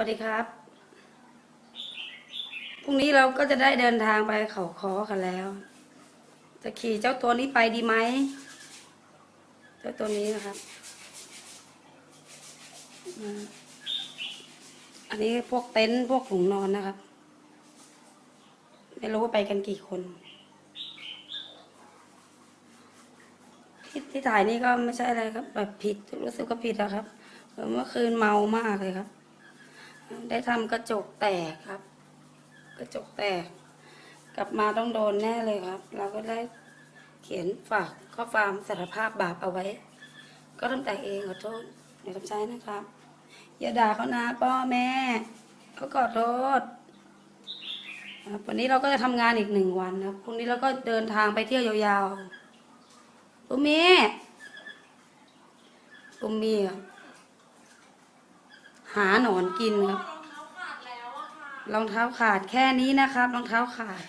วัสดีครับ พรุ่งนี้เราก็จะได้เดินทางไปเขาคอกันแล้ว จะขี่เจ้าตัวนี้ไปดีไหม เจ้าตัวนี้นะครับ อันนี้พวกเต็นท์พวกถุงนอนนะครับ ไม่รู้ว่าไปกันกี่คนที่ที่ถ่ายนี่ก็ไม่ใช่อะไรครับ แบบผิดรู้สึกก็ผิดอะครับเออเมื่อคืนเมามากเลยครับ ได้ทำกระจกแตกครับ กระจกแตก กลับมาต้องโดนแน่เลยครับ เราก็ได้เขียนฝากข้อความสารภาพบาปเอาไว้ ก็ทำแต่เองขอโทษอย่าทำใจนะครับ อย่าด่าเขานะพ่อแม่เขาขอโทษครับวันนี้เราก็จะทำงานอีกหนึ่งวันครับพรุ่งนี้เราก็เดินทางไปเที่ยวยาวๆปุ้มมี่ปุ้มมี่ครับ หาหนอนกินครับรองเท้าขาดแค่นี้นะครับ รองเท้าขาด